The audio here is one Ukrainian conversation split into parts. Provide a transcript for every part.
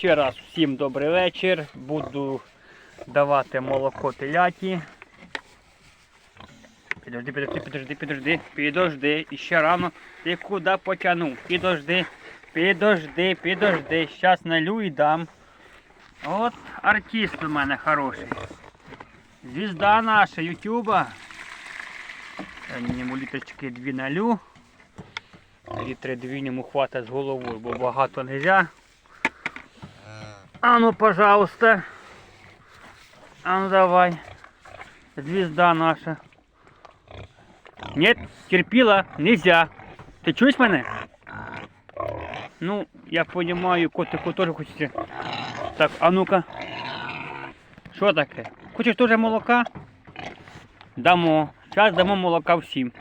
Ще раз всім добрий вечір. Буду давати молоко теляті. Підожди, підожди, підожди, підожди, підожди. І ще рано. Ти куди потягнув? Підожди, підожди, підожди. Щас налю і дам. От артист у мене хороший. Звізда наша Ютуба. Йому літочки дві налю. Літри дві йому хватить з головою, бо багато не можна. А ну, пожалуйста. А ну давай. Звезда наша. Нет, терпила, нельзя. Ты чуешь мене? Ну, я понимаю, котику тоже хочеться. Так, а ну-ка. Що таке? Хочеш теж молока? Дамо. Зараз дамо молока всім.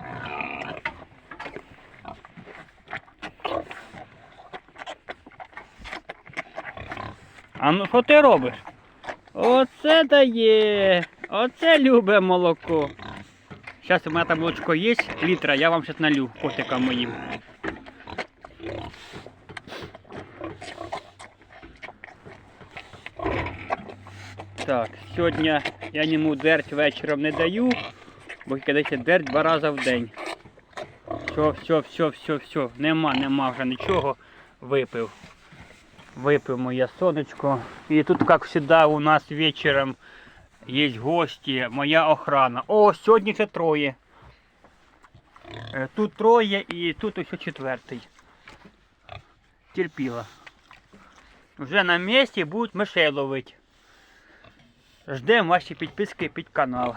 А ну що ти робиш? Оце дає. Оце любе молоко. Зараз у мене там молочко є, літра, я вам зараз налю котикам моїм. Так, сьогодні я йому дерть вечором не даю, бо кидається дерть два рази в день. Все, все, все, все, все. Нема, нема вже нічого. Випив. Выпил моє сонечко. І тут, як завжди, у нас вечором є гості, моя охрана. О, сьогодні ще троє. Е, Тут троє і тут ось четвертий. Терпіла. Вже на місці будуть мишей ловити. Ждемо ваші підписки під канал.